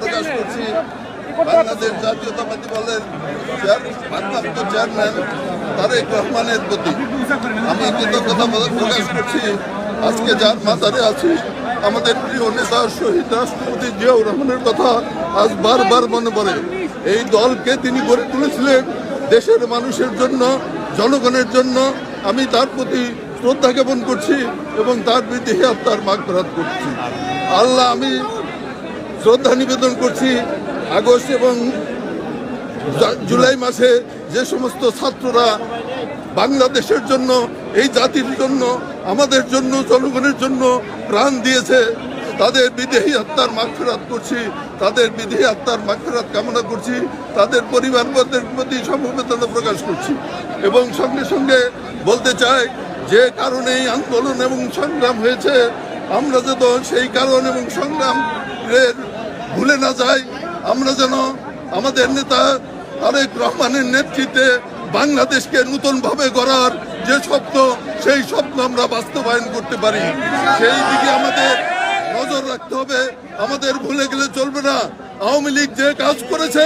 প্রকাশ করছি। বাংলাদেশ জাতীয়তাবাদী দলের ভারপ্রাপ্ত চেয়ারম্যান তারেক রহমানের প্রতি। আমি কৃতজ্ঞতা প্রকাশ করছি। আজকে যার মাজারে আছি আমাদের প্রিয় নেতা শহীদ রাষ্ট্রপতি জিয়াউর রহমানের কথা আজ বারবার মনে পড়ে। এই দলকে তিনি গড়ে তুলেছিলেন দেশের মানুষের জন্য জনগণের জন্য। আমি তার প্রতি শ্রদ্ধা জ্ঞাপন করছি এবং তার বিদেহী আত্মার মাগফরাত করছি। আল্লাহ আমি শ্রদ্ধা নিবেদন করছি আগস্ট এবং জুলাই মাসে যে সমস্ত ছাত্ররা বাংলাদেশের জন্য, এই জাতির জন্য, আমাদের জন্য, জনগণের জন্য প্রাণ দিয়েছে, তাদের বিদেহী আত্মার মাগফিরাত করছি, তাদের বিদেহী আত্মার মাগফিরাত কামনা করছি, তাদের পরিবারবর্গের প্রতি সমবেদনা প্রকাশ করছি এবং সঙ্গে সঙ্গে বলতে চাই, যে কারণে এই আন্দোলন এবং সংগ্রাম হয়েছে, আমরা যত সেই কারণ এবং সংগ্রামের ভুলে না যাই, আমরা যেন আমাদের নেতা তারেক রহমানের নেতৃত্বে বাংলাদেশকে নতুনভাবে গড়ার যে স্বপ্ন, সেই স্বপ্ন আমরা বাস্তবায়ন করতে পারি। সেই দিকে আমাদের নজর রাখতে হবে। আমাদের ভুলে গেলে চলবে না। আওয়ামী লীগ যে কাজ করেছে